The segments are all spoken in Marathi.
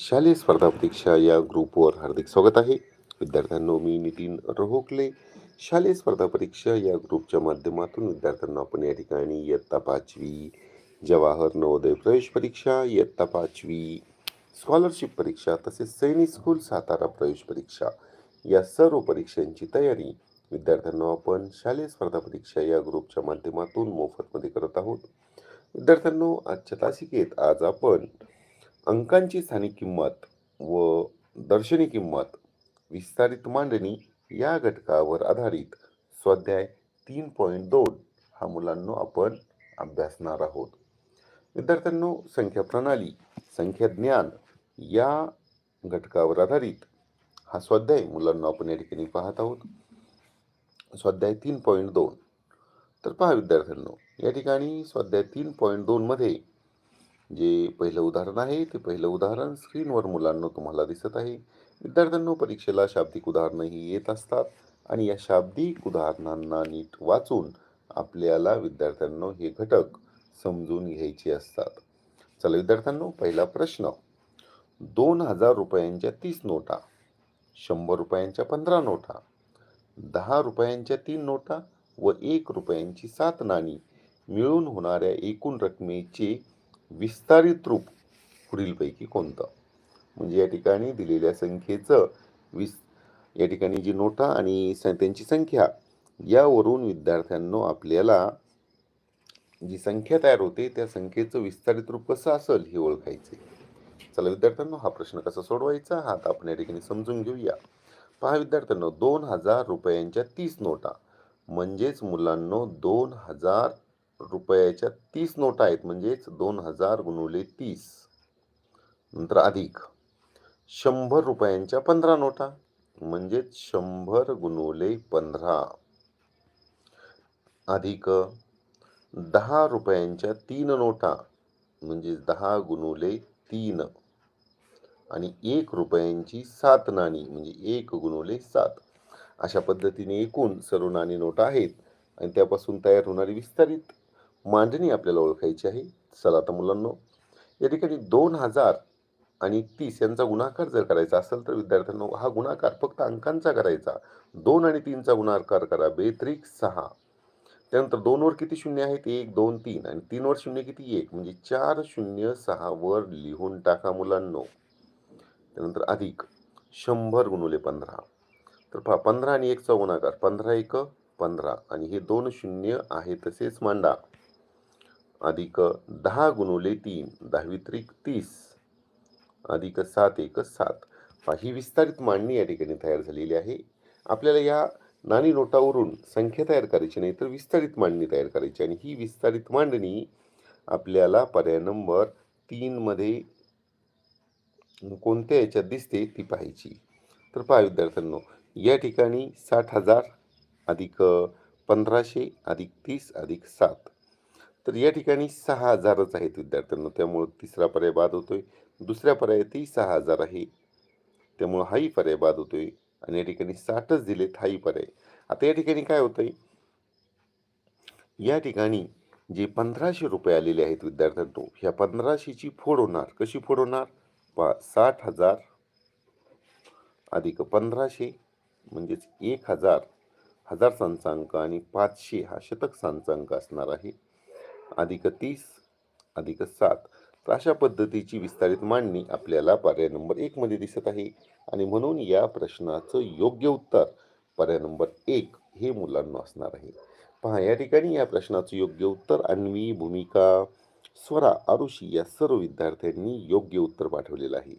शालेय स्पर्धा परीक्षा या ग्रुपवर हार्दिक स्वागत आहे. विद्यार्थ्यांनो मी नितीन रोहोकले शालेय स्पर्धा परीक्षा या ग्रुपच्या माध्यमातून विद्यार्थ्यांना आपण या ठिकाणी इयत्ता पाचवी जवाहर नवोदय प्रवेश परीक्षा इयत्ता पाचवी स्कॉलरशिप परीक्षा तसेच सैनिक स्कूल सातारा प्रवेश परीक्षा या सर्व परीक्षांची तयारी विद्यार्थ्यांना आपण शालेय स्पर्धा परीक्षा या ग्रुपच्या माध्यमातून मोफतमध्ये करत आहोत. विद्यार्थ्यांनो आजच्या तासिकेत आज आपण अंकांची स्थानिक किंमत व दर्शनी किंमत विस्तारित मांडणी या घटकावर आधारित स्वाध्याय तीन पॉईंट दोन हा मुलांनो आपण अभ्यासणार आहोत. विद्यार्थ्यांनो संख्या प्रणाली संख्या ज्ञान या घटकावर आधारित हा स्वाध्याय मुलांना आपण या ठिकाणी पाहत आहोत. स्वाध्याय तीन पॉईंट दोन. तर पहा विद्यार्थ्यांनो या ठिकाणी स्वाध्याय तीन पॉईंट दोनमध्ये जे पहिलं उदाहरण आहे ते पहिलं उदाहरण स्क्रीनवर मुलांना तुम्हाला दिसत आहे. विद्यार्थ्यांनो परीक्षेला शाब्दिक उदाहरणंही येत असतात आणि या शाब्दिक उदाहरणांना नीट वाचून आपल्याला विद्यार्थ्यांनो हे घटक समजून घ्यायचे असतात. चला विद्यार्थ्यांनो पहिला प्रश्न. दोन हजार रुपयांच्या तीस नोटा शंभर रुपयांच्या पंधरा नोटा दहा रुपयांच्या तीन नोटा व एक रुपयांची सात नाणी मिळून होणाऱ्या एकूण रकमेचे विस्तारित रूप पुढीलपैकी कोणतं? म्हणजे या ठिकाणी दिलेल्या संख्येचं विस या ठिकाणी जी नोटा आणि त्यांची संख्या यावरून विद्यार्थ्यांनो आपल्याला जी संख्या तयार होते त्या संख्येचं विस्तारित रूप कसं असेल हे ओळखायचे. चला विद्यार्थ्यांनो हा प्रश्न कसा सोडवायचा? हा आता आपण या ठिकाणी समजून घेऊया. पहा विद्यार्थ्यांनो दोन हजार रुपयांच्या तीस नोटा. म्हणजेच मुलांनो दोन हजार रुपयाच्या तीस नोटा आहेत म्हणजेच दोन हजार गुणुले तीस. नंतर अधिक. शंभर रुपयांच्या पंधरा नोटा म्हणजेच शंभर गुणुले पंधरा. अधिक. दहा रुपयांच्या तीन नोटा म्हणजे दहा गुणुले तीन. आणि एक रुपयांची सात नाणी म्हणजे एक गुणुले सात. अशा पद्धतीने एकूण सर्व नाणी नोटा आहेत आणि त्यापासून तयार होणारी विस्तारित मांडणी आपल्याला ओळखायची आहे. चला आता मुलांनो या ठिकाणी दोन हजार आणि तीस यांचा गुणाकार जर करायचा असेल तर विद्यार्थ्यांनो हा गुणाकार फक्त अंकांचा करायचा. दोन आणि तीनचा गुणाकार करा. बेत्रिक सहा. त्यानंतर दोनवर किती शून्य आहेत? एक दोन तीन. आणि तीनवर शून्य किती? एक. म्हणजे चार शून्य सहावर लिहून टाका मुलांनो. त्यानंतर अधिक. शंभर गुणुले पंधरा. तर पहा पंधरा आणि एकचा गुणाकार. पंधरा एक पंधरा. आणि हे दोन शून्य आहे तसेच मांडा. अधिक दहा गुणुले तीन दहावी त्रिक तीस. अधिक सात एक सात. पहा, ही विस्तारित मांडणी या ठिकाणी तयार झालेली आहे. आपल्याला या नाणी नोटावरून संख्या तयार करायची नाही तर विस्तारित मांडणी तयार करायची आणि ही विस्तारित मांडणी आपल्याला पर्याय नंबर तीनमध्ये कोणत्या याच्यात दिसते ती पाहायची. तर पहा विद्यार्थ्यांनो या ठिकाणी साठ हजार अधिक पंधराशे अधिक तीस अधिक सात. तर या ठिकाणी सहा हजारच आहेत विद्यार्थ्यांना. त्यामुळं तिसरा पर्याय बाद होतोय. दुसऱ्या पर्यायातही सहा हजार आहे. त्यामुळं हाही पर्याय बाद होतोय. आणि या ठिकाणी साठच दिलेत हाही पर्याय. आता या ठिकाणी काय होतंय? या ठिकाणी जे पंधराशे रुपये आलेले आहेत विद्यार्थ्यांनो ह्या पंधराशेची फोड होणार. कशी फोड होणार? पा साठ हजार अधिक पंधराशे म्हणजेच एक हजार हजार सांचा अंक आणि पाचशे हा शतक सांचा अंक असणार आहे. अधिक तीस अधिक सात. तर अशा पद्धतीची विस्तारित मांडणी आपल्याला पर्याय नंबर एकमध्ये दिसत आहे. आणि म्हणून या प्रश्नाचं योग्य उत्तर पर्याय नंबर एक हे मुलांना असणार आहे. पहा या ठिकाणी या प्रश्नाचं योग्य उत्तर अन्वी भूमिका स्वरा आरुषी या सर्व विद्यार्थ्यांनी योग्य उत्तर पाठवलेलं आहे.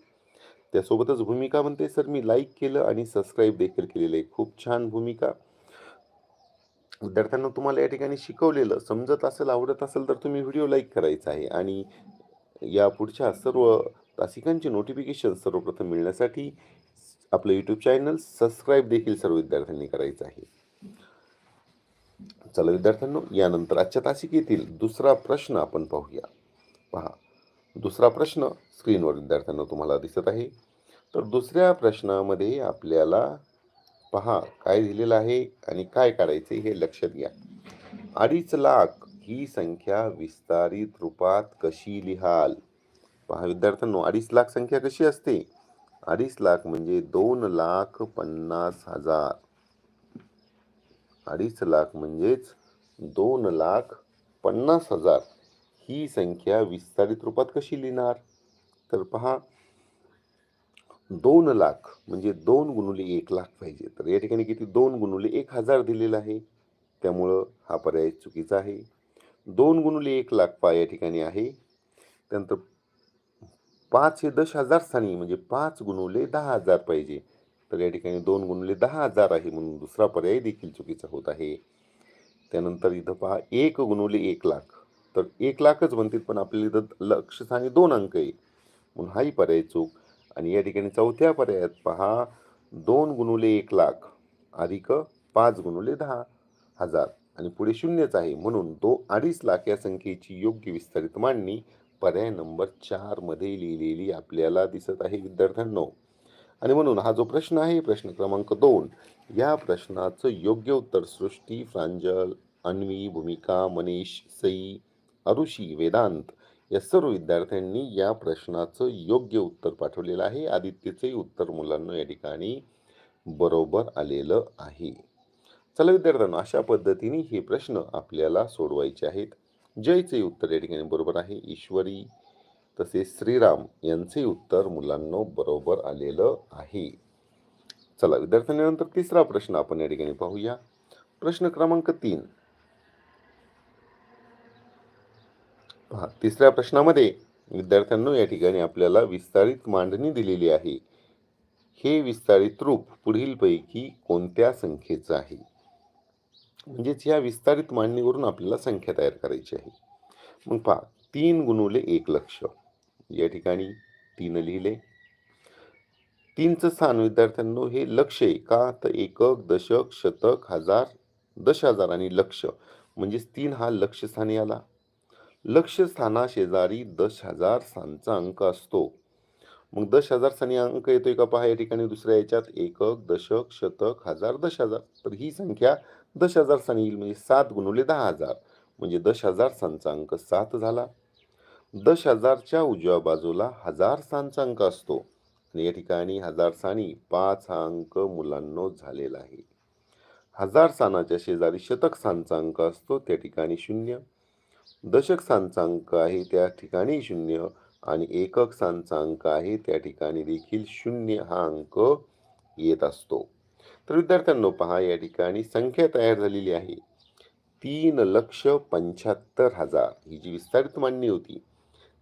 त्यासोबतच भूमिका म्हणते सर मी लाईक केलं आणि सबस्क्राईब देखील केलेलं आहे. खूप छान भूमिका. विद्यार्थ्यांना तुम्हाला या ठिकाणी शिकवलेलं समजत असेल आवडत असेल तर तुम्ही व्हिडिओ लाईक करायचा आहे. आणि या पुढच्या सर्व तासिकांचे नोटिफिकेशन सर्वप्रथम मिळण्यासाठी आपलं यूट्यूब चॅनल सबस्क्राईब देखील सर्व विद्यार्थ्यांनी करायचं आहे. चला विद्यार्थ्यांनो यानंतर आजच्या तासिकेतील दुसरा प्रश्न आपण पाहूया. पहा दुसरा प्रश्न स्क्रीनवर विद्यार्थ्यांना तुम्हाला दिसत आहे. तर दुसऱ्या प्रश्नामध्ये आपल्याला पहा काय दिलेलं आहे आणि काय काढायचे हे लक्षात घ्या. अडीच लाख ही संख्या विस्तारित रूपात कशी लिहाल? पहा विद्यार्थ्यांनो अडीच लाख संख्या कशी असते? अडीच लाख म्हणजे दोन लाख पन्नास हजार. अडीच लाख म्हणजेच दोन लाख पन्नास हजार. ही संख्या विस्तारित रूपात कशी लिहिणार? तर पहा दोन लाख म्हणजे दोन गुणुले एक लाख पाहिजे. तर या ठिकाणी किती? दोन गुणुले एक हजार दिलेला आहे. त्यामुळं हा पर्याय चुकीचा आहे. दोन गुणुले एक लाख पा या ठिकाणी आहे. त्यानंतर पाच हे दश हजार स्थानी म्हणजे पाच गुणुले दहा हजार पाहिजे. तर या ठिकाणी दोन गुणुले दहा हजार आहे म्हणून दुसरा पर्याय देखील चुकीचा होत आहे. त्यानंतर इथं पहा एक गुणुले एक लाख. तर एक लाखच म्हणतील पण आपल्याला इथं लक्ष स्थानी दोन अंक आहे. म्हणून हाही पर्याय चूक. आणि या ठिकाणी चौथ्या पर्यायात पहा दोन गुणुले एक लाख अधिक पाच गुणुले दहा हजार. आणि पुढे शून्यच आहे म्हणून दो अडीच लाख या संख्येची योग्य विस्तारित मांडणी पर्याय नंबर चारमध्ये लिहिलेली आपल्याला दिसत आहे विद्यार्थ्यांनो. आणि म्हणून हा जो प्रश्न आहे प्रश्न क्रमांक दोन या प्रश्नाचं योग्य उत्तर सृष्टी प्रांजल अन्वी भूमिका मनीष सई अरुषी वेदांत या सर्व विद्यार्थ्यांनी या प्रश्नाचं योग्य उत्तर पाठवलेलं आहे. आदित्यचंही उत्तर मुलांना या ठिकाणी बरोबर आलेलं आहे. चला विद्यार्थ्यांनो अशा पद्धतीने हे प्रश्न आपल्याला सोडवायचे आहेत. जयचे उत्तर या ठिकाणी बरोबर आहे. ईश्वरी तसेच श्रीराम यांचे उत्तर मुलांना बरोबर आलेलं आहे. चला विद्यार्थ्यांनंतर तिसरा प्रश्न आपण या ठिकाणी पाहूया. प्रश्न क्रमांक तीन. पहा तिसऱ्या प्रश्नामध्ये विद्यार्थ्यांनो या ठिकाणी आपल्याला विस्तारित मांडणी दिलेली आहे. हे विस्तारित रूप पुढीलपैकी कोणत्या संख्येचं आहे? म्हणजेच ह्या विस्तारित मांडणीवरून आपल्याला संख्या तयार करायची आहे. मग पहा तीन गुणुले एक लक्ष. या ठिकाणी तीन लिहिले. तीनचं स्थान विद्यार्थ्यांनो हे लक्ष आहे का तर एकक दशक शतक हजार दश हजार आणि लक्ष. म्हणजेच तीन हा लक्षस्थानी आला. लक्षस्थानाशेजारी दश हजार सांचा अंक असतो. मग दश हजार सनी अंक येतोय का? पहा या ठिकाणी दुसऱ्या याच्यात एकक दशक शतक हजार दश हजार तर ही संख्या दश हजार सनी येईल म्हणजे सात गुणवले दहा हजार. म्हणजे दश हजार सांचा अंक सात झाला. दश हजारच्या उजव्या बाजूला हजार सांचा अंक असतो. आणि या ठिकाणी हजार स्थानी पाच हा अंक मुलांनो झालेला आहे. हजार सानाच्या शेजारी शतक सांचा अंक असतो त्या ठिकाणी शून्य. दशक स्थानचा अंक आहे त्या ठिकाणी शून्य आणि एकक स्थानचा अंक आहे त्या ठिकाणी देखील शून्य हा अंक येत असतो. तर विद्यार्थ्यांनो पहा या ठिकाणी संख्या तयार झालेली आहे. तीन लक्ष पंच्याहत्तर हजार ही जी विस्तारित मांडणी होती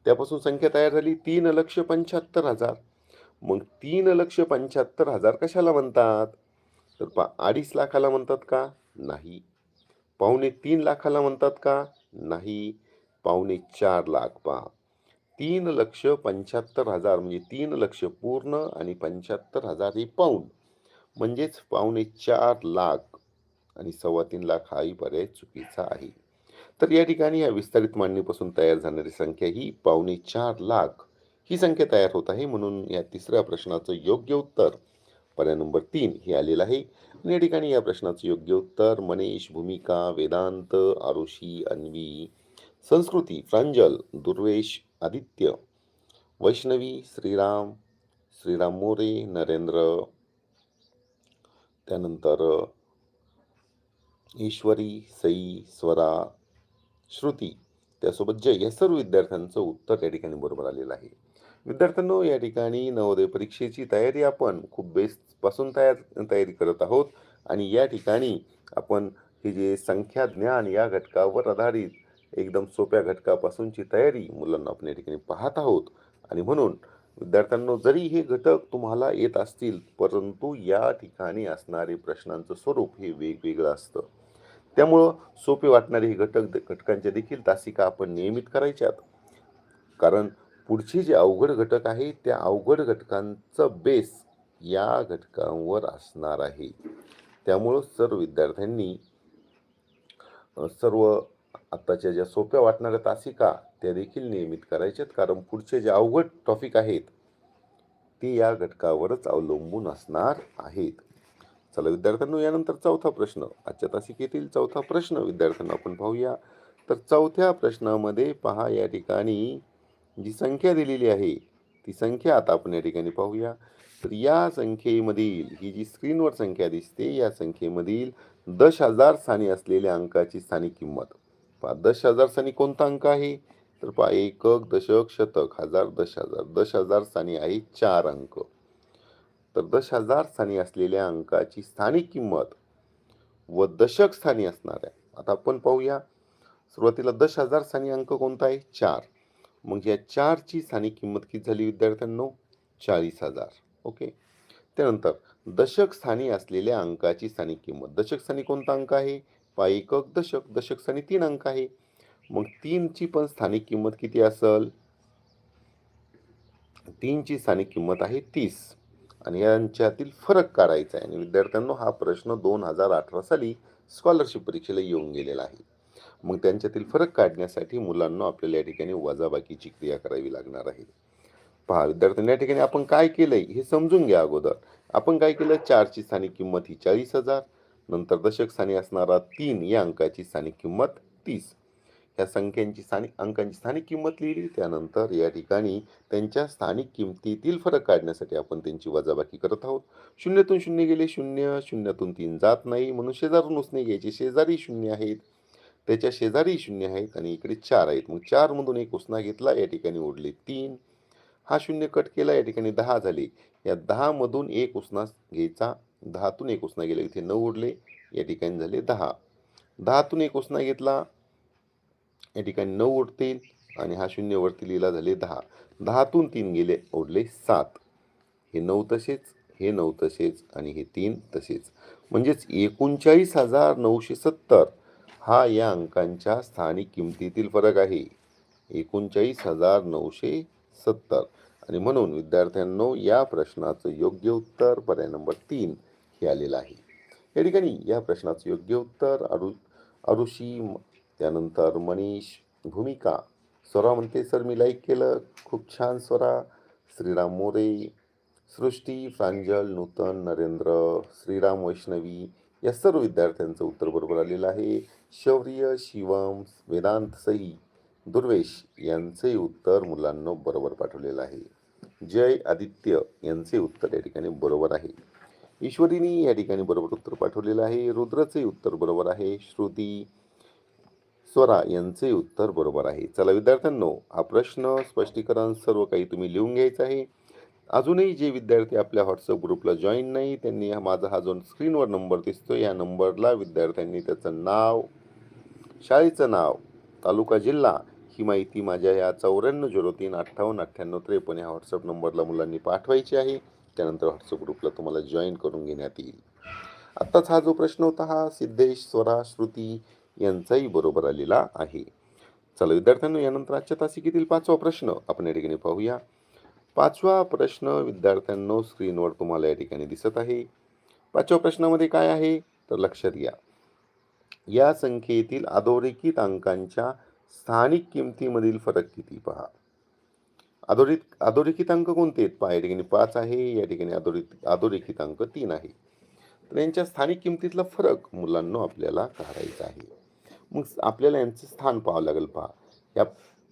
त्यापासून संख्या तयार झाली तीन लक्ष पंच्याहत्तर हजार. मग तीन लक्ष पंच्याहत्तर हजार कशाला म्हणतात? तर पा अडीच लाखाला म्हणतात का? नाही. पाहुणे तीन लाखाला म्हणतात का? नाही पावणे चार लाख पहा. तीन लक्ष पंच्याहत्तर हजार म्हणजे तीन लक्ष पूर्ण आणि पंच्याहत्तर हजार हे पाऊण. म्हणजेच पावणे चार लाख आणि सव्वा तीन लाख हाही पर्याय चुकीचा आहे. तर या ठिकाणी या विस्तारित मांडणीपासून तयार झाणारी संख्या ही पावणे चार लाख ही संख्या तयार होत आहे. म्हणून या तिसऱ्या प्रश्नाचं योग्य उत्तर पर्याय नंबर तीन हे आलेलं आहे. आणि या ठिकाणी या प्रश्नाचं योग्य उत्तर मनीष भूमिका वेदांत आरुषी अन्वी संस्कृती प्रांजल दुर्वेश आदित्य वैष्णवी श्रीराम श्रीराम मोरे नरेंद्र त्यानंतर ईश्वरी सई स्वरा श्रुती त्यासोबत जय या सर्व विद्यार्थ्यांचं उत्तर या ठिकाणी बरोबर आलेलं आहे. विद्यार्थ्यांनो या ठिकाणी नवोदय परीक्षेची तयारी आपण खूप बेसपासून तयार तयारी करत आहोत. आणि या ठिकाणी आपण हे जे संख्या ज्ञान या घटकावर आधारित एकदम सोप्या घटकापासूनची तयारी मुलांना आपण या ठिकाणी पाहत आहोत. आणि म्हणून विद्यार्थ्यांनो जरी हे घटक तुम्हाला येत असतील परंतु या ठिकाणी असणारे प्रश्नांचं स्वरूप हे वेगवेगळं असतं. त्यामुळं सोपे वाटणारे हे घटक घटकांच्या देखील तासिका आपण नियमित करायच्यात. कारण पुढची जे अवघड घटक आहे त्या अवघड घटकांचं बेस या घटकांवर असणार आहे. त्यामुळं सर्व विद्यार्थ्यांनी सर्व आत्ताच्या ज्या सोप्या वाटणाऱ्या तासिका त्या देखील नियमित करायच्यात. कारण पुढचे जे अवघड टॉपिक आहेत ते या घटकावरच अवलंबून असणार आहेत. चला विद्यार्थ्यांनो यानंतर चौथा प्रश्न. आजच्या तासिकेतील चौथा प्रश्न विद्यार्थ्यांना आपण पाहूया. तर चौथ्या प्रश्नामध्ये पहा या ठिकाणी जी संख्या दिलेली आहे ती संख्या आता आपण या ठिकाणी पाहूया. तर या संख्येमधील ही जी स्क्रीनवर संख्या दिसते या संख्येमधील दश हजार स्थानी असलेल्या अंकाची स्थानिक किंमत. पहा दश हजार स्थानी कोणता अंक आहे? तर पहा एकक दशक शतक हजार दश हजार दश हजार स्थानी आहे चार अंक. तर दश हजार स्थानी असलेल्या अंकाची स्थानिक किंमत व दशक स्थानी असणार आहे आता आपण पाहूया सुरुवातीला दश हजार स्थानी अंक कोणता आहे? चार. मग या चारची स्थानिक किंमत किती झाली विद्यार्थ्यांनो? चाळीस हजार. ओके? त्यानंतर दशक स्थानी असलेल्या अंकाची स्थानिक किंमत. दशक स्थानी कोणता अंक आहे? पायकक एकक दशक. दशक स्थानी तीन अंक आहे. मग तीनची पण स्थानिक किंमत किती असेल? तीनची स्थानिक किंमत आहे तीस. आणि यांच्यातील फरक काढायचा आहे. आणि विद्यार्थ्यांनो हा प्रश्न दोन हजार अठरा साली स्कॉलरशिप परीक्षेला येऊन गेलेला आहे. मग त्यांच्यातील फरक काढण्यासाठी मुलांना आपल्याला या ठिकाणी वजाबाकीची क्रिया करावी लागणार आहे. पहा विद्यार्थ्यांनी या ठिकाणी आपण काय केलंय हे समजून घ्या अगोदर. आपण काय केलं? चारची स्थानिक किंमत ही चाळीस हजार नंतर दशक स्थानी असणारा तीन या अंकाची स्थानिक किंमत तीस. ह्या संख्यांची स्थानिक अंकांची स्थानिक किंमत लिहिली त्यानंतर या ठिकाणी त्यांच्या स्थानिक किमतीतील फरक काढण्यासाठी आपण त्यांची वजाबाकी करत आहोत. शून्यातून शून्य गेले शून्य शून्यातून तीन जात नाही म्हणून शेजारून उसने घ्यायचे शेजारी शून्य आहेत. त्याच्या शेजारी शून्य आहेत आणि इकडे चार आहेत. मग चारमधून एक उसना घेतला या ठिकाणी ओढले तीन. हा शून्य कट केला या ठिकाणी दहा झाले. या दहामधून एक उसना घ्यायचा. दहातून एक उसना गेला इथे नऊ ओढले या ठिकाणी झाले दहा. दहातून एक उसना घेतला या ठिकाणी नऊ ओढतील आणि हा शून्य वरती लिहिला झाले दहा. दहातून तीन गेले ओढले सात. हे नऊ तसेच हे नऊ तसेच आणि हे तीन तसेच. म्हणजेच एकोणचाळीस हजार नऊशे सत्तर. हा या अंकांच्या स्थानिक किमतीतील फरक आहे. एकोणचाळीस हजार नऊशे सत्तर. आणि म्हणून विद्यार्थ्यांनो या प्रश्नाचं योग्य उत्तर पर्याय नंबर तीन हे आलेलं आहे. या ठिकाणी या प्रश्नाचं योग्य उत्तर अरु अरुषी त्यानंतर मनीष भूमिका. स्वरा म्हणते सर मी लाईक केलं. खूप छान स्वरा. श्रीराम मोरे सृष्टी प्रांजल नूतन नरेंद्र श्रीराम वैष्णवी या सर्व विद्यार्थ्यांचं उत्तर बरोबर आलेलं आहे. शौर्य शिवम वेदांत सई दुर्वेश यांचे उत्तर मुलांना बरोबर पाठवलेलं आहे. जय आदित्य यांचे उत्तर या ठिकाणी बरोबर आहे. ईश्वरीनी या ठिकाणी बरोबर उत्तर पाठवलेलं आहे. रुद्रचे उत्तर बरोबर आहे. श्रुती स्वरा यांचे उत्तर बरोबर आहे. चला विद्यार्थ्यांनो हा प्रश्न स्पष्टीकरण सर्व काही तुम्ही लिहून घ्यायचं आहे. अजूनही जे विद्यार्थी आपल्या व्हॉट्सअप ग्रुपला जॉईन नाही त्यांनी हा माझा हा जो स्क्रीनवर नंबर दिसतो या नंबरला विद्यार्थ्यांनी त्याचं नाव शाळेचं नाव तालुका जिल्हा ही माहिती माझ्या या चौऱ्याण्णव झिरो तीन अठ्ठावन्न अठ्ठ्याण्णव त्रेपन्न या व्हॉट्सअप नंबरला मुलांनी पाठवायची आहे. त्यानंतर व्हॉट्सअप ग्रुपला तुम्हाला जॉईन करून घेण्यात येईल. आत्ताच हा जो प्रश्न होता हा सिद्धेश स्वरा श्रुती यांचाही बरोबर आलेला आहे. चला विद्यार्थ्यांनो यानंतर आजच्या तासिकेतील पाचवा प्रश्न आपण या ठिकाणी पाहूया. पाचवा प्रश्न विद्यार्थ्यांनो स्क्रीनवर तुम्हाला या ठिकाणी दिसत आहे. पाचव्या प्रश्नामध्ये काय आहे? तर लक्षात घ्या. या संख्येतील अधोरेखित अंकांच्या स्थानिक किमतीमधील फरक किती पहा. अधोरेखित अधोरेखित अंक कोणते आहेत? पहा या ठिकाणी पाच आहे या ठिकाणी अधोरेखित अधोरेखित अंक तीन आहे. तर यांच्या स्थानिक किमतीतला फरक मुलांना आपल्याला काढायचा आहे. मग आपल्याला यांचं स्थान पाहावं लागेल पहा. या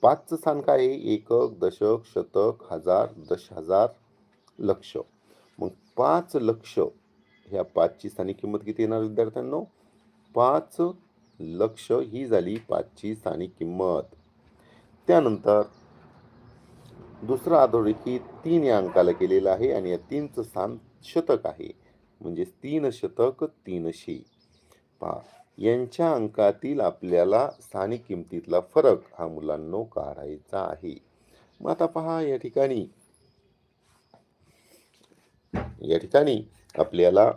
पाचचं स्थान काय आहे? एकक दशक शतक हजार दश हजार लक्ष. मग पाच लक्ष ह्या पाचची स्थानिक किंमत किती येणार विद्यार्थ्यांना? पाच लक्ष ही झाली पाचची स्थानिक किंमत. त्यानंतर दुसरा अधोरेखित तीन या अंकाला केलेला आहे आणि या तीनचं स्थान शतक आहे. म्हणजे तीन शतक तीनशे पहा यांच्या अंकातील आपल्याला स्थानिक किमतीतला फरक हा मुलांनो काढायचा आहे. मग आता पहा या ठिकाणी. या ठिकाणी आपल्याला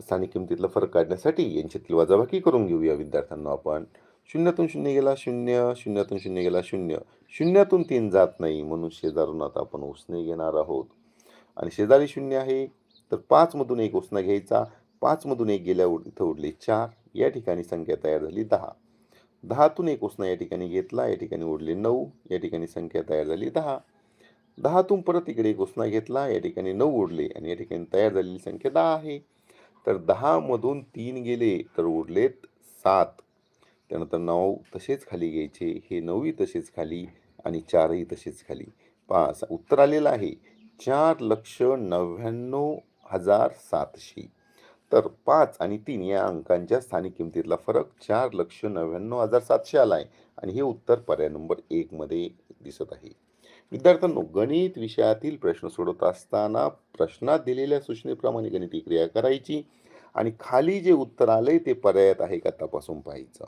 स्थानिक किमतीतला फरक काढण्यासाठी यांच्यातील वजाबाकी करून घेऊया विद्यार्थ्यांना आपण. शून्यातून शून्य गेला शून्य शून्यातून शून्य गेला शून्य. शून्यातून तीन जात नाही म्हणून शेजारून आता आपण उसने घेणार आहोत. आणि शेजारी शून्य आहे तर पाचमधून एक उसना घ्यायचा. पाचमधून एक गेल्या उड- इथं उडले चार. या ठिकाणी संख्या तयार झाली दहा. दहातून एक उसना या ठिकाणी घेतला या ठिकाणी उडले नऊ. या ठिकाणी संख्या तयार झाली दहा. दहातून परत इकडे एक उसना घेतला या ठिकाणी नऊ उडले आणि या ठिकाणी तयार झालेली संख्या दहा आहे. तर दहामधून तीन गेले तर उरलेत सात. त्यानंतर नऊ तसेच खाली घ्यायचे हे नऊही तसेच खाली आणि चारही तसेच खाली. पाच उत्तर आलेलं आहे. चार लक्ष नव्याण्णव हजार सातशे. तर पाच आणि तीन या अंकांच्या स्थानिक किमतीतला फरक चार लक्ष नव्याण्णव हजार सातशे आला आहे आणि हे उत्तर पर्याय नंबर एकमध्ये दिसत आहे. विद्यार्थ्यांनो गणित विषयातील प्रश्न सोडवत असताना प्रश्नात दिलेल्या सूचनेप्रमाणे गणिती क्रिया करायची आणि खाली जे उत्तर आलंय ते पर्यायात आहे का तपासून पाहायचं.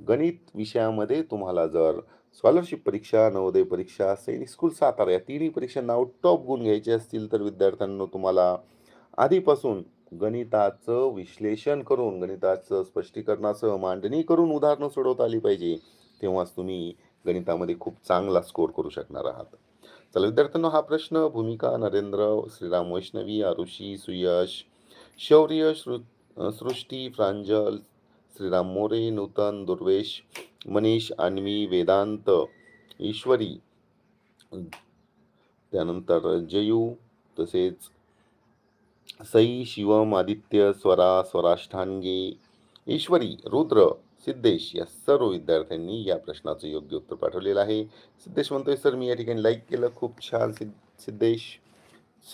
गणित विषयामध्ये तुम्हाला जर स्कॉलरशिप परीक्षा नवोदय परीक्षा सैनिक स्कूल सातारा या तिन्ही परीक्षांना टॉप गुण घ्यायचे असतील तर विद्यार्थ्यांनो तुम्हाला आधीपासून गणिताचं विश्लेषण करून गणिताचं स्पष्टीकरणासह मांडणी करून उदाहरणं सोडवता आली पाहिजे. तेव्हाच तुम्ही गणितामध्ये खूप चांगला स्कोर करू शकणार आहात. चला विद्यार्थ्यांनो हा प्रश्न भूमिका नरेंद्र श्रीराम वैष्णवी आरुषी सुयश शौर्य श्रु सृष्टी प्रांजल श्रीराम मोरे नूतन दुर्वेश मनीष अन्वी वेदांत ईश्वरी त्यानंतर जयू तसेच सई शिवम आदित्य स्वरा स्वराष्टांगे ईश्वरी रुद्र सिद्धेश या सर्व विद्यार्थ्यांनी या प्रश्नाचं योग्य उत्तर पाठवलेलं आहे. सिद्धेश म्हणतोय सर मी या ठिकाणी लाईक केलं. खूप छान सिद्ध सिद्धेश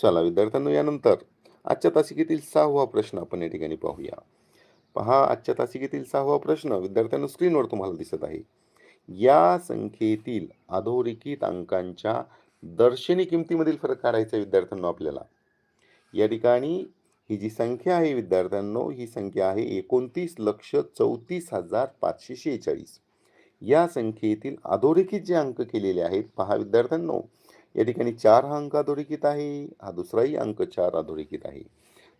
चला विद्यार्थ्यांनो यानंतर आजच्या तासिकेतील सहावा प्रश्न आपण या ठिकाणी पाहूया. पहा आजच्या तासिकेतील सहावा प्रश्न विद्यार्थ्यांनो स्क्रीनवर तुम्हाला दिसत आहे. या संख्येतील अधोरेखित अंकांच्या दर्शनी किमतीमधील फरक काढायचा आहे विद्यार्थ्यांनो आपल्याला. या ठिकाणी ही जी संख्या आहे विद्यार्थ्यांनो ही संख्या आहे एकोणतीस लक्ष चौतीस हजार पाचशे शेहेचाळीस. या संख्येतील अधोरेखित जे अंक केलेले आहेत पहा विद्यार्थ्यांनो या ठिकाणी चार हा अंक अधोरेखित आहे हा दुसराही अंक चार अधोरेखित आहे.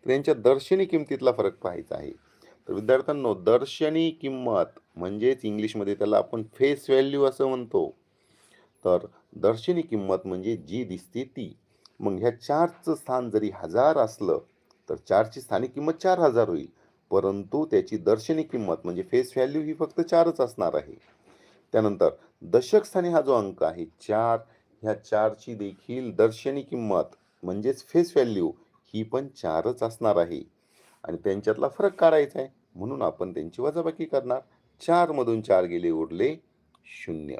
तर यांच्या दर्शनी किमतीतला फरक पाहायचा आहे. तर विद्यार्थ्यांनो दर्शनी किंमत म्हणजेच इंग्लिशमध्ये त्याला आपण फेस व्हॅल्यू असं म्हणतो. तर दर्शनी किंमत म्हणजे जी दिसते ती. मग ह्या चारचं स्थान जरी हजार असलं तर चारची स्थानिक किंमत चार हजार होईल. परंतु त्याची दर्शनी किंमत म्हणजे फेस व्हॅल्यू ही फक्त चारच असणार आहे. त्यानंतर दशक स्थानी हा जो अंक आहे चार ह्या चारची देखील दर्शनी किंमत म्हणजेच फेस व्हॅल्यू ही पण चारच असणार आहे. आणि त्यांच्यातला फरक काढायचा आहे म्हणून आपण त्यांची वजाबाकी करणार. चारमधून चार गेले उरले शून्य.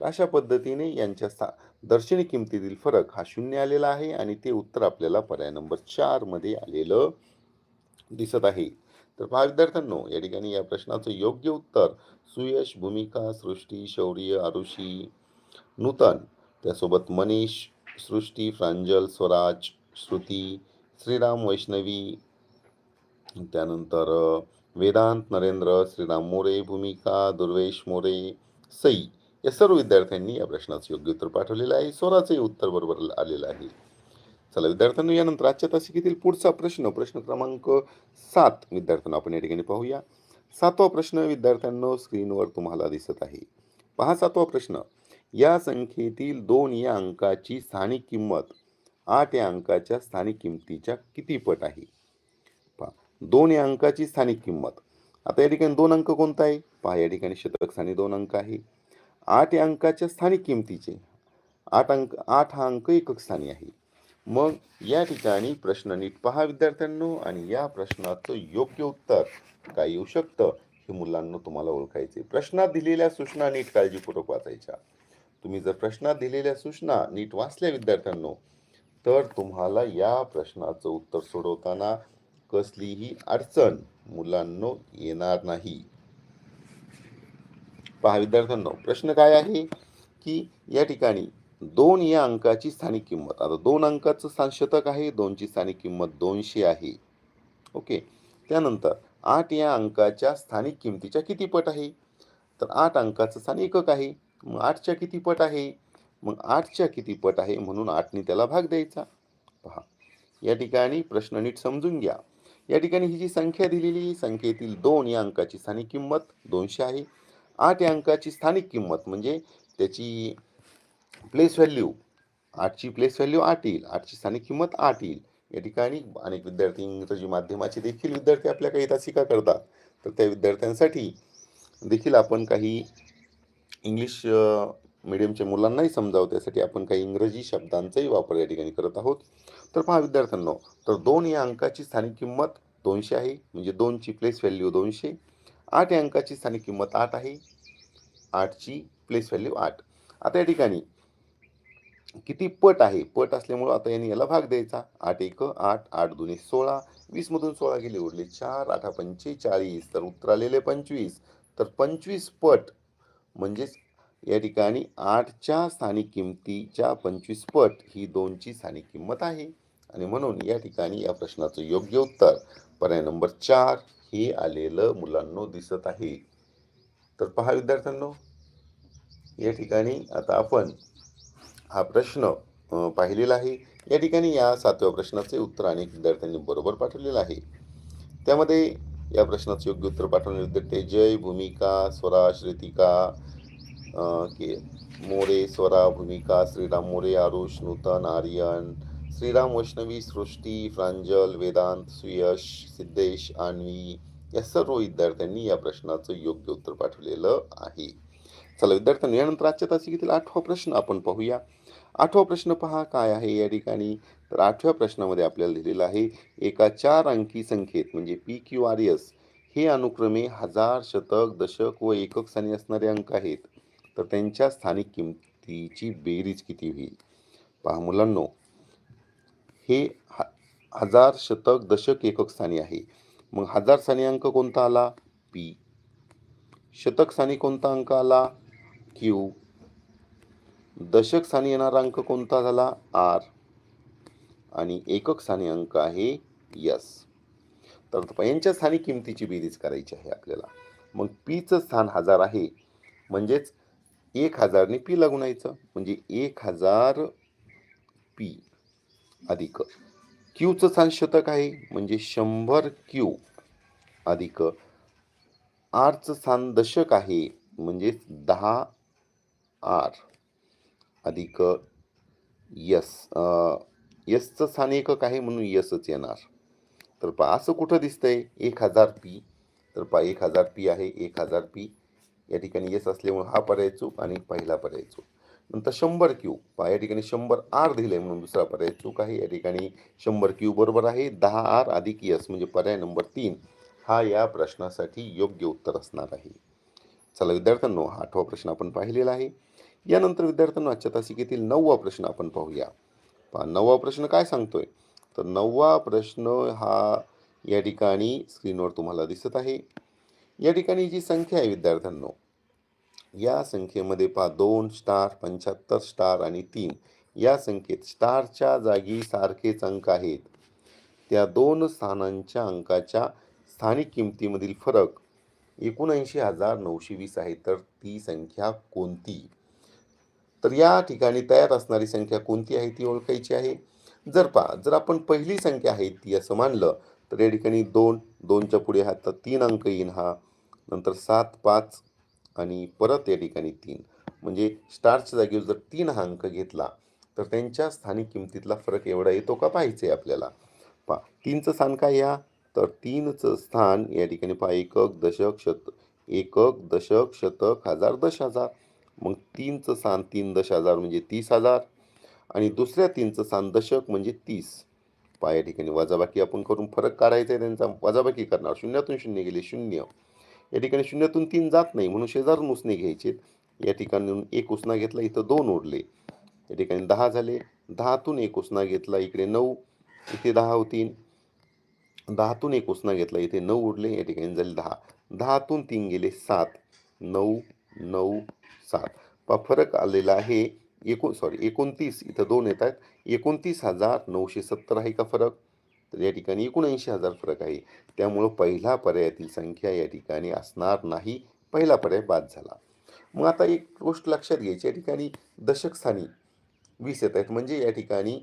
तर अशा पद्धतीने यांच्या स्था दर्शनी किमतीतील फरक हा शून्य आलेला आहे आणि ते उत्तर आपल्याला पर्याय नंबर चारमध्ये आलेलं दिसत आहे. तर पहा विद्यार्थ्यांनो या ठिकाणी या प्रश्नाचं योग्य उत्तर सुयश भूमिका सृष्टी शौर्य आरुषी नूतन त्यासोबत मनीष सृष्टी प्रांजल स्वराज श्रुती श्रीराम वैष्णवी त्यानंतर वेदांत नरेंद्र श्रीराम मोरे भूमिका दुर्वेश मोरे सई या सर्व विद्यार्थ्यांनी या प्रश्नाचं योग्य उत्तर पाठवलेलं आहे. स्वराचंही उत्तर बरोबर आलेलं आहे. चला विद्यार्थ्यांनो यानंतर आजच्या तासिकेतील पुढचा प्रश्न प्रश्न क्रमांक सात. विद्यार्थ्यांना आपण या ठिकाणी पाहूया. सातवा प्रश्न विद्यार्थ्यांनो स्क्रीनवर तुम्हाला दिसत आहे. पहा सातवा प्रश्न. या संख्येतील दोन या अंकाची स्थानिक किंमत आठ या अंकाच्या स्थानिक किमतीच्या किती पट आहे? पहा दोन या अंकाची स्थानिक किंमत. आता या ठिकाणी दोन अंक कोणता आहे? पहा या ठिकाणी शतक स्थानी दोन अंक आहे. आठ या अंकाच्या स्थानिक किमतीचे. आठ अंक आठ हा अंक एकक स्थानी आहे. मग या ठिकाणी प्रश्न नीट पहा विद्यार्थ्यांनो आणि या प्रश्नाचं योग्य उत्तर काय येऊ शकतं हे मुलांना तुम्हाला ओळखायचे. प्रश्नात दिलेल्या सूचना नीट काळजीपूर्वक वाचायच्या. तुम्ही जर प्रश्नात दिलेल्या सूचना नीट वाचल्या विद्यार्थ्यांनो तर तुम्हाला या प्रश्नाचं उत्तर सोडवताना कसलीही अडचण मुलांनो येणार नाही. पहा विद्यार्थ्यांनो प्रश्न काय आहे की या ठिकाणी दोन या अंकाची स्थानिक किंमत आता दोन अंकाचं स्थान शतक आहे दोनची स्थानिक किंमत दोनशे आहे. ओके? त्यानंतर आठ या अंकाच्या स्थानिक किमतीच्या किती पट आहे? तर आठ अंकाचं स्थान एकक आहे मग आठच्या किती पट आहे? मग आठच्या किती पट आहे म्हणून आठने त्याला भाग द्यायचा. पहा या ठिकाणी प्रश्न नीट समजून घ्या. या ठिकाणी ही जी संख्या दिलेली संख्येतील दोन या अंकाची स्थानिक किंमत दोनशे आहे. आठ या अंकाची स्थानिक किंमत म्हणजे त्याची प्लेस व्हॅल्यू आठची प्लेस व्हॅल्यू आठ येईल आठची स्थानिक किंमत आठ येईल. या ठिकाणी अनेक विद्यार्थी इंग्रजी माध्यमाचे देखील विद्यार्थी आपल्या काही तासिका करतात. तर त्या विद्यार्थ्यांसाठी देखील आपण काही इंग्लिश मिडियमच्या मुलांनाही समजावं त्यासाठी आपण काही इंग्रजी शब्दांचाही वापर या ठिकाणी करत आहोत. तर पहा विद्यार्थ्यांनो तर दोन या अंकाची स्थानिक किंमत दोनशे आहे म्हणजे दोनची प्लेस व्हॅल्यू दोनशे. आठ या अंकाची स्थानिक किंमत आठ आहे. आठची प्लेस व्हॅल्यू आठ. आता या ठिकाणी किती पट आहे? पट असल्यामुळं आता यांनी याला भाग द्यायचा. आठ एक आठ आठ दोन्ही सोळा. वीसमधून सोळा गेले उरले चार. आठा पंचेचाळीस. तर उत्तर आलेले पंचवीस. तर पंचवीस पट म्हणजेच या ठिकाणी आठच्या स्थानिक किमतीच्या पंचवीस पट ही दोनची स्थानिक किंमत आहे. आणि म्हणून या ठिकाणी या प्रश्नाचं योग्य उत्तर पर्याय नंबर चार. हे आलेलं मुलांनो दिसत आहे. तर पहा विद्यार्थ्यांनो या ठिकाणी आता आपण हा प्रश्न पाहिलेला आहे. या ठिकाणी या सातव्या प्रश्नाचे उत्तर अनेक विद्यार्थ्यांनी बरोबर पाठवलेलं आहे. त्यामध्ये या प्रश्नाचे योग्य उत्तर पाठवणारे विद्यार्थी जय भूमिका स्वरा श्रुतिका के मोरे स्वरा भूमिका श्रीराम मोरे आरुष नूतन आर्यन श्रीराम वैष्णवी सृष्टी प्रांजल वेदांत सुयश सिद्धेश आणवी या सर्व विद्यार्थ्यांनी या प्रश्नाचं योग्य उत्तर पाठवलेलं आहे. चला विद्यार्थ्यांनी यानंतर आजच्या तासिकेतील आठवा प्रश्न आपण पाहूया. आठवा प्रश्न पहा काय आहे या ठिकाणी? तर आठव्या प्रश्नामध्ये आपल्याला लिहिलेलं आहे एका चार अंकी संख्येत म्हणजे पी क्यू आर एस हे अनुक्रमे हजार शतक दशक व एकक स्थानी असणारे अंक आहेत. तर त्यांच्या स्थानिक किमतीची बेरीज किती होईल? पहा मुलांनो हे ह हजार शतक दशक एकक स्थानी आहे. मग हजार स्थानी अंक कोणता आला? पी शतक स्थानी कोणता अंक आला? क्यू दशक स्थानी येणारा अंक कोणता झाला? आर आणि एकक स्थानी अंक आहे यस तर यांच्या स्थानिक किमतीची बेरीज करायची आहे आपल्याला. मग पीचं स्थान हजार आहे. म्हणजेच एक हजारने पीला गुणायचं. म्हणजे एक हजार पी अधिक. क्यूचं चा शतक आहे म्हणजे शंभर क्यू अधिक. आरचं स्थान दशक आहे म्हणजेच दहा आर अधिक. यस यसचं स्थान एकक आहे म्हणून यसच येणार. तर पहा असं कुठं दिसतंय? एक हजार पी तर पहा एक हजार पी आहे एक हजार पी या ठिकाणी यस असल्यामुळे हा पर्याय चूक आणि पहिला पर्याय चूक. नंतर शंभर क्यू पहा या ठिकाणी शंभर आर दिलं आहे म्हणून दुसरा पर्याय चूक आहे. या ठिकाणी शंभर क्यू बरोबर आहे. दहा आर अधिक यस म्हणजे पर्याय नंबर तीन. हा या प्रश्नासाठी योग्य उत्तर असणार आहे. चला विद्यार्थ्यांनो हा आठवा प्रश्न आपण पाहिलेला आहे. यानंतर विद्यार्थ्यांनो आजच्या तासिकेतील नववा प्रश्न आपण पाहूया. पहा नववा प्रश्न काय सांगतोय? तर नववा प्रश्न हा या ठिकाणी स्क्रीनवर तुम्हाला दिसत आहे. या ठिकाणी जी संख्या आहे विद्यार्थ्यांनो या संख्येमध्ये पहा दोन स्टार पंच्याहत्तर स्टार आणि तीन. या संख्येत स्टारच्या जागी सारखेच अंक आहेत. त्या दोन स्थानांच्या अंकाच्या स्थानिक किमतीमधील फरक एकोणऐंशी हजार नऊशे वीस आहे तर ती संख्या कोणती? तर या ठिकाणी तयार असणारी संख्या कोणती आहे ती ओळखायची आहे. जर पहा जर आपण पहिली संख्या आहे ती असं मानलं तर या ठिकाणी दोन दोनच्या पुढे हा तर तीन अंक येईन हा. नंतर सात पाच आणि परत या ठिकाणी तीन. म्हणजे स्टारच्या जागेवर जर तीन हा अंक घेतला तर त्यांच्या स्थानिक किमतीतला फरक एवढा येतो का? पाहायचं आहे आपल्याला. पहा तीनचं स्थान काय या? तर तीनचं स्थान या ठिकाणी पहा एकक दशक शत एकक दशक शतक हजार दश हजार. मग तीनचं स्थान तीन दश हजार म्हणजे तीस हजार. आणि दुसऱ्या तीनचं स्थान दशक म्हणजे तीस. पहा या ठिकाणी वजाबाकी आपण करून फरक काढायचा आहे त्यांचा. वजाबाकी करणार. शून्यातून शून्य गेले शून्य. या ठिकाणी शून्यातून तीन जात नाही म्हणून शेजारून उसने घ्यायचे. या ठिकाणी एक उसना घेतला इथं दोन उरले या ठिकाणी दहा झाले. दहातून एक उसना घेतला इकडे नऊ इथे दहा होतीन दहातून एक उसना घेतला इथे नऊ उरले या ठिकाणी झाले दहा. दहातून तीन गेले सात. नऊ नऊ सात. पा फरक आलेला आहे. एकूण सॉरी एकोणतीस इथं दोन येत आहेत. एकोणतीस हजार नऊशे सत्तर आहे का फरक? तर या ठिकाणी एकोणऐंशी हजार फरक आहे. त्यामुळं पहिला पर्यायातील संख्या या ठिकाणी असणार नाही. पहिला पर्याय बाद झाला. मग आता एक गोष्ट लक्षात घ्यायची. या ठिकाणी दशकस्थानी वीस येत आहेत. म्हणजे या ठिकाणी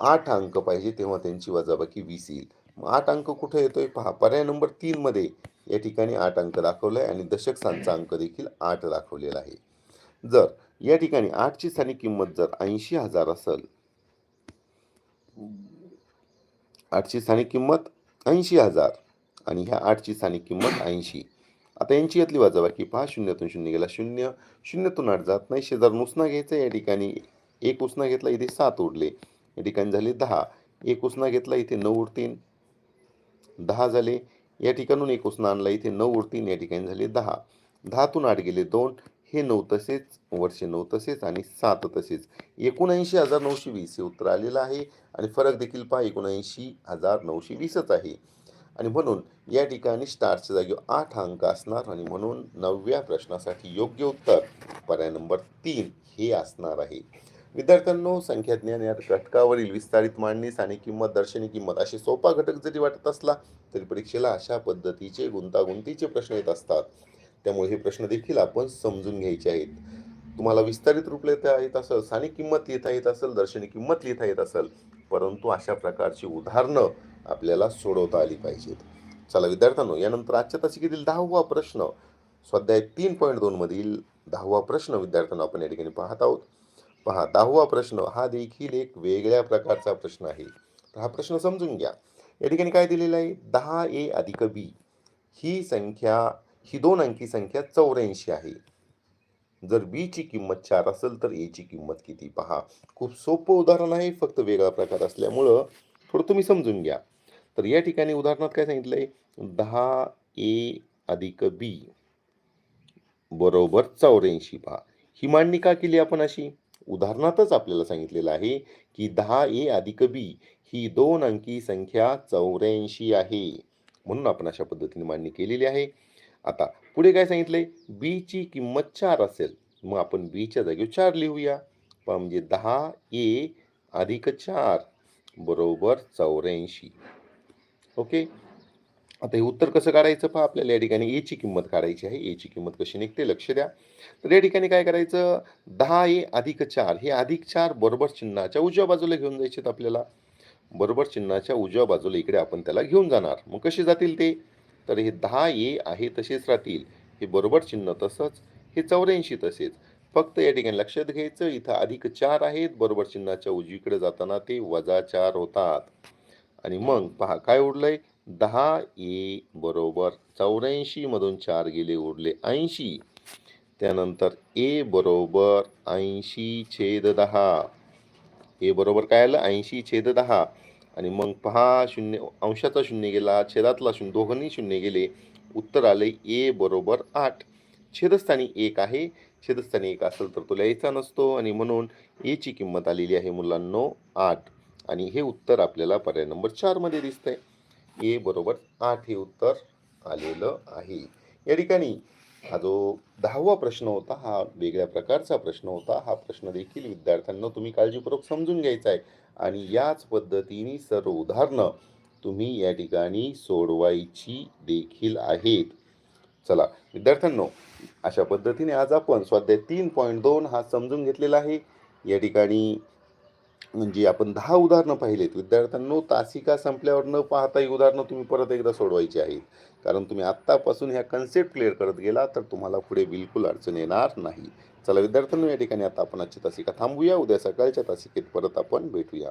आठ अंक पाहिजे तेव्हा त्यांची वजाबाकी वीस येईल. मग आठ अंक कुठे येतोय? पहा पर्याय नंबर तीनमध्ये या ठिकाणी आठ अंक दाखवला आहे आणि दशकस्थानचा अंक देखील आठ दाखवलेला आहे. जर या ठिकाणी आठची स्थानिक किंमत जर ऐंशी हजार असेल आठची स्थानिक किंमत ऐंशी हजार आणि ह्या आठची स्थानिक किंमत ऐंशी. आता यांची यातली की पहा शून्यातून शून्य गेला शून्य शून्यातून आठ जात नाही. शेजार उसना घ्यायचा या ठिकाणी एक उसना घेतला इथे सात उरले. या ठिकाणी झाले दहा. एक उसना घेतला इथे नऊ उडतीन दहा झाले. या ठिकाणून एक उसना आणला इथे नऊ उडतीन या ठिकाणी झाले दहा. दहातून आठ गेले दोन. हे नऊ तसेच वर्षे नऊ तसेच आणि सात तसेच. एकोणऐंशी हजार नऊशे वीस हे उत्तर आलेलं आहे आणि फरक देखील पहा एकोणऐंशी हजार नऊशे वीसच आहे. आणि म्हणून या ठिकाणी स्टारच्या जागी आठ अंक असणार आणि म्हणून नवव्या प्रश्नासाठी योग्य उत्तर पर्याय नंबर तीन हे असणार आहे. विद्यार्थ्यांनो संख्याज्ञान या घटकावरील विस्तारित मांडणी आणि किंमत दर्शनी किंमत असे सोपा घटक जरी वाटत असला तरी परीक्षेला अशा पद्धतीचे गुंतागुंतीचे प्रश्न येत असतात. त्यामुळे हे प्रश्न देखील आपण समजून घ्यायचे आहेत. तुम्हाला विस्तारित रूप लिहिता येत असेल स्थानिक किंमत लिहिता येत असेल दर्शनी किंमत लिहिता येत असेल परंतु अशा प्रकारची उदाहरणं आपल्याला सोडवता आली पाहिजेत. चला विद्यार्थ्यांनो यानंतर आजच्या तासिकेतील दहावा प्रश्न स्वाध्याय तीन पॉईंट दोन मधील दहावा प्रश्न विद्यार्थ्यांना आपण या ठिकाणी पाहत आहोत. पहा दहावा प्रश्न हा देखील एक वेगळ्या प्रकारचा प्रश्न आहे. तर हा प्रश्न समजून घ्या. या ठिकाणी काय दिलेलं आहे? दहा ए अधिक बी. ही संख्या ही दोन अंकी संख्या चौऱ्याऐंशी आहे. जर बी ची किंमत चार असेल तर ए ची किंमत किती? पहा खूप सोपं उदाहरण आहे फक्त वेगळा प्रकार असल्यामुळं थोडं तुम्ही समजून घ्या. तर या ठिकाणी उदाहरणात काय सांगितलंय? दहा ए अधिक बी बरोबर चौऱ्याऐंशी. पहा ही मांडणी का केली आपण अशी? उदाहरणातच आपल्याला सांगितलेलं आहे की दहा ए अधिक बी ही दोन अंकी संख्या चौऱ्याऐंशी आहे. म्हणून आपण अशा पद्धतीने मांडणी केलेली आहे. आता पुढे काय सांगितले बी ची किंमत चार असेल. मग आपण बीच्या जागेवर चार लिहूया. पहा म्हणजे दहा ए अधिक चार बरोबर चौऱ्याऐंशी. ओके? आता हे उत्तर कसं काढायचं पहा आपल्याला? या ठिकाणी ए ची किंमत काढायची आहे. ए ची किंमत कशी निघते? लक्ष द्या. तर या ठिकाणी काय करायचं? दहा ए अधिक चार. हे अधिक चार बरोबर चिन्हाच्या उजव्या बाजूला घेऊन जायचे आपल्याला. बरोबर चिन्हाच्या उजव्या बाजूला इकडे आपण त्याला घेऊन जाणार. मग कसे जातील ते? तर हे दहा ए आहे तसेच राहतील. हे बरोबर चिन्ह तसंच हे चौऱ्याऐंशी तसेच. फक्त या ठिकाणी लक्षात घ्यायचं इथं अधिक चार आहेत बरोबर चिन्हाच्या उजवीकडे जाताना ते वजा चार होतात. आणि मग पहा काय उरलंय? दहा ए बरोबर चौऱ्याऐंशी मधून चार गेले उरले ऐंशी. त्यानंतर ए बरोबर ऐंशी छेद दहा. ए बरोबर काय आलं? ऐंशी छेद दहा. आणि मग पहा शून्य अंशाचा शून्य गेला छेदातला शून्य दोघांनी शून्य गेले. उत्तर आले ए बरोबर आठ. छेदस्थानी एक आहे. छेदस्थानी एक असेल तर तो लिहायचा नसतो आणि म्हणून ए ची किंमत आलेली आहे मुलांनो आठ. आणि हे उत्तर आपल्याला पर्याय नंबर चारमध्ये दिसतंय. ए बरोबर आठ हे उत्तर आलेलं आहे. या ठिकाणी हा जो दहावा प्रश्न होता हा वेगळ्या प्रकारचा प्रश्न होता. हा प्रश्न देखील विद्यार्थ्यांना तुम्ही काळजीपूर्वक समजून घ्यायचा आहे. आणि याच पद्धतीने सर्व उदाहरणं तुम्ही या ठिकाणी सोडवायची देखील आहेत. चला विद्यार्थ्यांनो अशा पद्धतीने आज आपण स्वाध्याय तीन पॉईंट दोन हा समजून घेतलेला आहे. या ठिकाणी म्हणजे आपण दहा उदाहरणं पाहिलेत. विद्यार्थ्यांनो तासिका संपल्यावर न पाहता ही उदाहरणं तुम्ही परत एकदा सोडवायची आहेत. कारण तुम्ही आत्तापासून ह्या कन्सेप्ट क्लिअर करत गेला तर तुम्हाला पुढे बिलकुल अडचण येणार नाही. चला विद्यार्थ्यांनो या ठिकाणी आता आपण आजची तासिका थांबूया उद्या सकाळच्या तासिकेत परत आपण भेटूया.